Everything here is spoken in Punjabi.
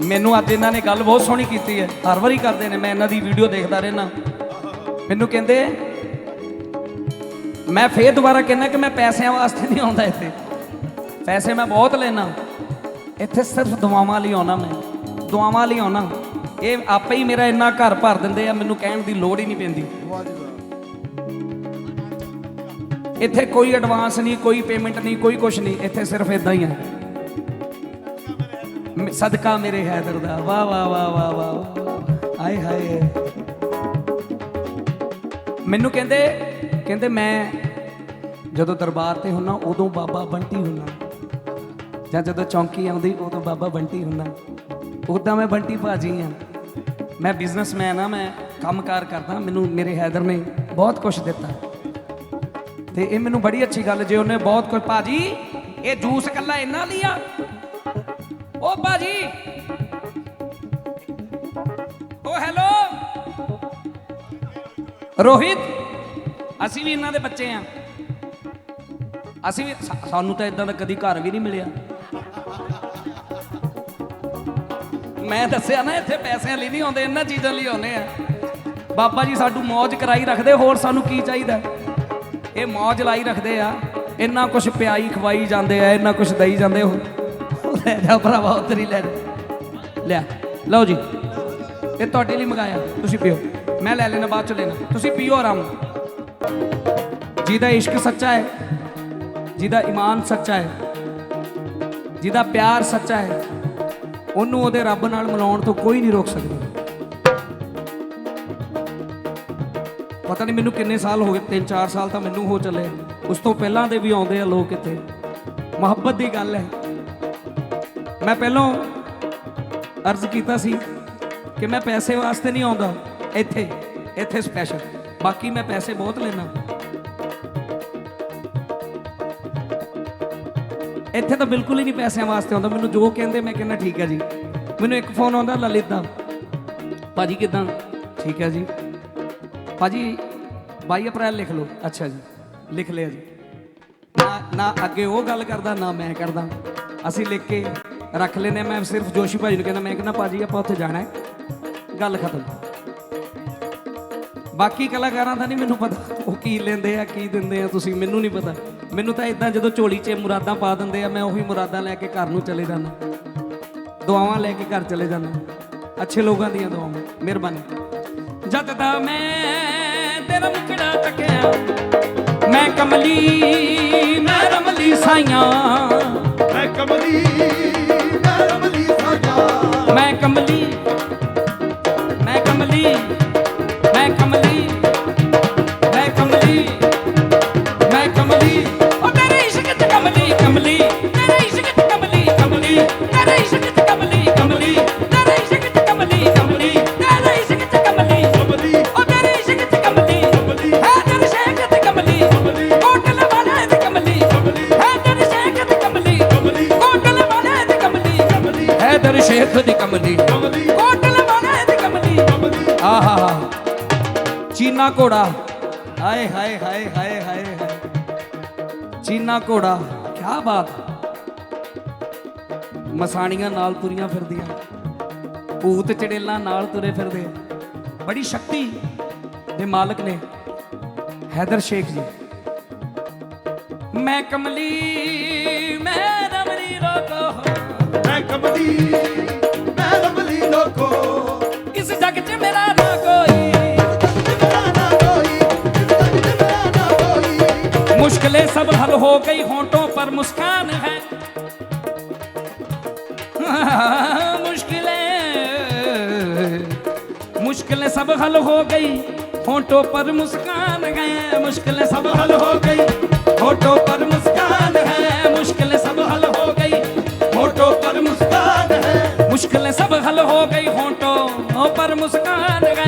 ਮੈਨੂੰ ਅੱਜ ਇਹਨਾਂ ਨੇ ਗੱਲ ਬਹੁਤ ਸੋਹਣੀ ਕੀਤੀ ਹੈ। ਹਰ ਵਾਰੀ ਕਰਦੇ ਨੇ, ਮੈਂ ਇਹਨਾਂ ਦੀ ਵੀਡੀਓ ਦੇਖਦਾ ਰਹਿਣਾ ਮੈਨੂੰ ਕਹਿੰਦੇ, ਮੈਂ ਫੇਰ ਦੁਬਾਰਾ ਕਹਿੰਦਾ ਕਿ ਮੈਂ ਪੈਸਿਆਂ ਵਾਸਤੇ ਨਹੀਂ ਆਉਂਦਾ ਇੱਥੇ। ਪੈਸੇ ਮੈਂ ਬਹੁਤ ਲੈਣਾ ਇੱਥੇ ਸਿਰਫ ਦੁਆਵਾਂ ਲਈ ਆਉਣਾ ਮੈਂ। ਦੁਆਵਾਂ ਲਈ ਆਉਣਾ ਇਹ ਆਪੇ ਹੀ ਮੇਰਾ ਇੰਨਾ ਘਰ ਭਰ ਦਿੰਦੇ ਆ, ਮੈਨੂੰ ਕਹਿਣ ਦੀ ਲੋੜ ਹੀ ਨਹੀਂ ਪੈਂਦੀ। ਇੱਥੇ ਕੋਈ ਐਡਵਾਂਸ ਨਹੀਂ, ਕੋਈ ਪੇਮੈਂਟ ਨਹੀਂ, ਕੋਈ ਕੁਝ ਨਹੀਂ। ਇੱਥੇ ਸਿਰਫ ਇਦਾਂ ਹੀ ਹੈ ਸਦਕਾ ਮੇਰੇ ਹੈਦਰ ਦਾ। ਵਾਹ ਵਾਹ ਵਾਹ ਵਾਹ ਵਾਹ। ਵਾਹ। ਆਏ ਹਾਏ। ਮੈਨੂੰ ਕਹਿੰਦੇ ਕਹਿੰਦੇ ਮੈਂ ਜਦੋਂ ਦਰਬਾਰ ਤੇ ਹੁੰਨਾ, ਉਦੋਂ ਬਾਬਾ ਬੰਟੀ ਹੁੰਨਾ। ਜਾਂ ਜਦੋਂ ਚੌਂਕੀ ਆਉਂਦੀ, ਉਦੋਂ ਬਾਬਾ ਬੰਟੀ ਹੁੰਨਾ। ਉਦਾਂ ਮੈਂ ਬੰਟੀ ਭਾਜੀ ਆ। ਮੈਂ ਬਿਜ਼ਨਸਮੈਨ ਆ, ਮੈਂ ਕੰਮਕਾਰ ਕਰਦਾ। ਮੈਨੂੰ ਮੇਰੇ ਹੈਦਰ ਨੇ ਬਹੁਤ ਕੁਝ ਦਿੱਤਾ। ਤੇ ਇਹ ਮੈਨੂੰ ਬੜੀ ਅੱਛੀ ਗੱਲ, ਜੇ ਉਹਨੇ ਬਹੁਤ ਕੁਝ ਭਾਜੀ, ਇਹ ਜੂਸ ਕੱਲਾ ਇੰਨਾ ਲਿਆ। ਓ ਭਾਜੀ ਓ ਹੈਲੋ। ਰੋਹਿਤ, ਅਸੀਂ ਵੀ ਇਹਨਾਂ ਦੇ ਬੱਚੇ ਆ। ਅਸੀਂ ਵੀ ਸਾਨੂੰ ਤਾਂ ਇਦਾਂ ਦਾ ਕਦੀ ਘਰ ਵੀ ਨਹੀਂ ਮਿਲਿਆ। ਮੈਂ ਦੱਸਿਆ ਨਾ, ਇੱਥੇ ਪੈਸਿਆਂ ਲਈ ਨਹੀਂ ਆਉਂਦੇ, ਇਹਨਾਂ ਚੀਜ਼ਾਂ ਲਈ ਆਉਂਦੇ ਆ। ਬਾਬਾ ਜੀ, ਸਾਡੂ ਮौज ਕਰਾਈ ਰੱਖਦੇ, ਹੋਰ ਸਾਨੂੰ ਕੀ ਚਾਹੀਦਾ? ਇਹ ਮौज ਲਾਈ ਰੱਖਦੇ ਆ। ਇੰਨਾ ਕੁਝ ਪਿਆਈ ਖਵਾਈ ਜਾਂਦੇ ਆ, ਇੰਨਾ ਕੁਝ ਦਈ ਜਾਂਦੇ ਹੋ ਲੈ ਜਾ ਭਰਾਵਾ ਉਧਰ ਹੀ ਲੈ ਜਾ। ਲਿਆ। ਲਓ ਜੀ। ਇਹ ਤੁਹਾਡੇ ਲਈ ਮੰਗਾਇਆ। ਤੁਸੀਂ ਪੀਓ। ਮੈਂ ਲੈ ਲੈਣਾ, ਬਾਅਦ ਚ ਲੈਣਾ। ਤੁਸੀਂ ਪੀਓ ਆਰਾਮ। ਜਿਹਦਾ ਇਸ਼ਕ ਸੱਚਾ ਹੈ, ਜਿਹਦਾ ਈਮਾਨ ਸੱਚਾ ਹੈ, ਜਿਹਦਾ ਪਿਆਰ ਸੱਚਾ ਹੈ, ਉਹਨੂੰ ਉਹਦੇ ਰੱਬ ਨਾਲ ਮਿਲਾਉਣ ਤੋਂ ਕੋਈ ਨਹੀਂ ਰੋਕ ਸਕਦਾ। ਪਤਾ ਨਹੀਂ ਮੈਨੂੰ ਕਿੰਨੇ ਸਾਲ ਹੋ ਗਏ 3-4 ਸਾਲ ਤਾਂ ਮੈਨੂੰ ਹੋ ਚੱਲੇ। ਉਸ ਤੋਂ ਪਹਿਲਾਂ ਦੇ ਵੀ ਆਉਂਦੇ ਆ ਲੋਕ ਇੱਥੇ। ਮੁਹੱਬਤ ਦੀ ਗੱਲ ਹੈ। ਮੈਂ ਪਹਿਲਾਂ ਅਰਜ਼ ਕੀਤਾ ਸੀ ਕਿ ਮੈਂ ਪੈਸੇ ਵਾਸਤੇ ਨਹੀਂ ਆਉਂਦਾ। ਇੱਥੇ ਇੱਥੇ ਸਪੈਸ਼ਲ ਬਾਕੀ ਮੈਂ ਪੈਸੇ ਬਹੁਤ ਲੈਣਾ ਇੱਥੇ ਤਾਂ ਬਿਲਕੁਲ ਹੀ ਨਹੀਂ ਪੈਸਿਆਂ ਵਾਸਤੇ ਆਉਂਦਾ। ਮੈਨੂੰ ਜੋ ਕਹਿੰਦੇ ਮੈਂ ਕਹਿੰਦਾ ਠੀਕ ਹੈ ਜੀ। ਮੈਨੂੰ ਇੱਕ ਫੋਨ ਆਉਂਦਾ, ਲਲਿਤ ਦਾ। ਭਾਜੀ ਕਿਦਾਂ? ਠੀਕ ਹੈ ਜੀ। ਭਾਜੀ 22 ਅਪ੍ਰੈਲ ਲਿਖ ਲਓ। ਅੱਛਾ ਜੀ, ਲਿਖ ਲਿਆ ਜੀ। ਨਾ ਨਾ ਅੱਗੇ ਉਹ ਗੱਲ ਕਰਦਾ, ਨਾ ਮੈਂ ਕਰਦਾ। ਅਸੀਂ ਲਿਖ ਕੇ ਰੱਖ ਲੈਨੇ ਮੈਂ ਸਿਰਫ ਜੋਸ਼ੀ ਭਾਜੀ ਨੂੰ ਕਹਿੰਦਾ, ਮੈਂ ਕਹਿੰਦਾ ਭਾਜੀ, ਆਪਾਂ ਉੱਥੇ ਜਾਣਾ ਹੈ। ਗੱਲ ਖਤਮ। ਬਾਕੀ ਕਲਾਕਾਰਾਂ ਦਾ ਨਹੀਂ ਮੈਨੂੰ ਪਤਾ ਉਹ ਕੀ ਲੈਂਦੇ ਆ, ਕੀ ਦਿੰਦੇ ਆ, ਤੁਸੀਂ ਮੈਨੂੰ ਨਹੀਂ ਪਤਾ। ਮੈਨੂੰ ਤਾਂ ਇਦਾਂ ਜਦੋਂ ਝੋਲੀ 'ਚ ਮੁਰਾਦਾਂ ਪਾ ਦਿੰਦੇ ਆ, ਮੈਂ ਉਹੀ ਮੁਰਾਦਾਂ ਲੈ ਕੇ ਘਰ ਨੂੰ ਚਲੇ ਜਾਂਦਾ। ਦੁਆਵਾਂ ਲੈ ਕੇ ਘਰ ਚਲੇ ਜਾਂਦਾ। ਅੱਛੇ ਲੋਕਾਂ ਦੀਆਂ ਦੁਆਵਾਂ। ਮਿਹਰਬਾਨੀ। ਜਦ ਦਾ ਮੈਂ ਤੇਰਾ ਮੁਖੜਾ ਤੱਕਿਆ ਮੈਂ ਕਮਲੀ, ਮੈਂ ਰਮਲੀ ਸਾਈਆਂ। ਮੈਂ ਕਮਲੀ ਮੈਂ ਕਮਲੀ ਮੈਂ ਕਮਲੀ ਮੈਂ ਕਮਲੀ ਮੈਂ ਕਮਲੀ ਮੈਂ ਕਮਲੀ। ਉਹ ਤੇਰੇ ਇਸ਼ਕ ਚ ਕਮਲੀ ਕਮਲੀ। ਤੇਰੇ ਸ਼ੇਖ ਦੀ ਕਮਲੀ ਕੋਟਲ ਵਾਲੇ ਤੇ ਕਮਲੀ ਆਹਾ ਹਾ। ਚੀਨਾ ਘੋੜਾ। ਹਾਏ ਹਾਏ ਹਾਏ ਹਾਏ ਹਾਏ ਚੀਨਾ ਘੋੜਾ। ਕੀ ਬਾਤ। ਮਸਾਣੀਆਂ ਨਾਲ ਤੁਰੀਆਂ ਫਿਰਦੀਆਂ। ਭੂਤ ਚੜੇਲਾਂ ਨਾਲ ਤੁਰੇ ਫਿਰਦੇ। ਬੜੀ ਸ਼ਕਤੀ ਦੇ ਮਾਲਕ ਨੇ ਹੈਦਰ ਸ਼ੇਖ ਜੀ। ਮੈਂ ਕਮਲੀ ਮੈਂ ਰਮਰੀ ਰੋਕੋ। ਮੈਂ ਕਮਲੀ ਮੈਂ ਰਮਲੀ ਲੋਕੋ ਇਸ ਜਗ 'ਚ ਮੇਰਾ ਨਾ ਕੋਈ ਮੇਰਾ ਨਾ ਕੋਈ ਮੇਰਾ ਨਾ ਕੋਈ मुश्किलें सब हल हो गई होंठों पर मुस्कान है मुश्किलें मुश्किलें सब हल हो गई होंठों पर मुस्कान है मुश्किलें सब हल हो गई होंठों पर मुस्कान है पर मुस्कान है मुश्किलें सब हल हो गई होंठों पर मुस्कान है